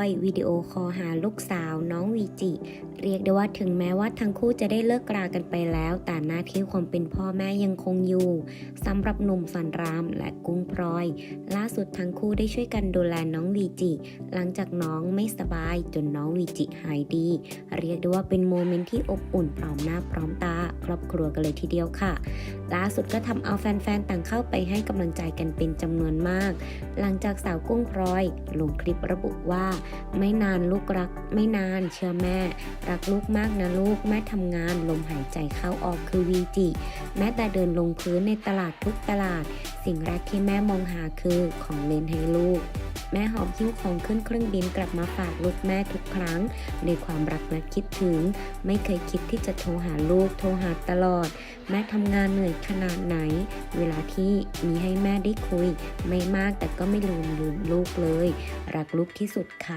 อยวิดีโอคอลหาลูกสาวน้องวีจิ เรียกได้ว่าถึงแม้ว่าทั้งคู่จะได้เลิกรากันไปแล้ว แต่หน้าที่ความเป็นพ่อแม่ยังคงอยู่สำหรับหนุ่มสันรามและกุ้งพลอย ล่าสุดทั้งคู่ได้ช่วยกันดูแลน้องวีจิ หลังจากน้องไม่สบายจนน้องวีจิหายดี เรียกได้ว่าเป็นโมเมนต์ที่อบอุ่นพร้อมหน้าพร้อมตา ครอบครัวกันเลยทีเดียวค่ะ ล่าสุดก็ทำเอาแฟนๆต่างเข้าไปให้กำลังใจกันเป็นจำนวนมาก หลังจากสาวกุ้งพลอย ลงคลิประบุว่าไม่นานลูกรัก ไม่นานเชื่อแม่ รักลูกมากนะลูกแม่ทำงานลมหายใจเข้าออกคือวีจิ แม้แต่เดินลงพื้นในตลาดทุกตลาด สิ่งแรกที่แม่มองหาคือของเล่นให้ลูกแม่หอบหิ้วของขึ้นเครื่องบินกลับมาฝากลูกแม่ทุกครั้ง ในความรักและคิดถึง ไม่เคยคิดที่จะโทรหาลูกโทรหาตลอด แม่ทำงานเหนื่อยขนาดไหน เวลาที่มีให้แม่ได้คุย ไม่มากแต่ก็ไม่ลืมลืมลูกเลย รักลูกที่สุดค่ะ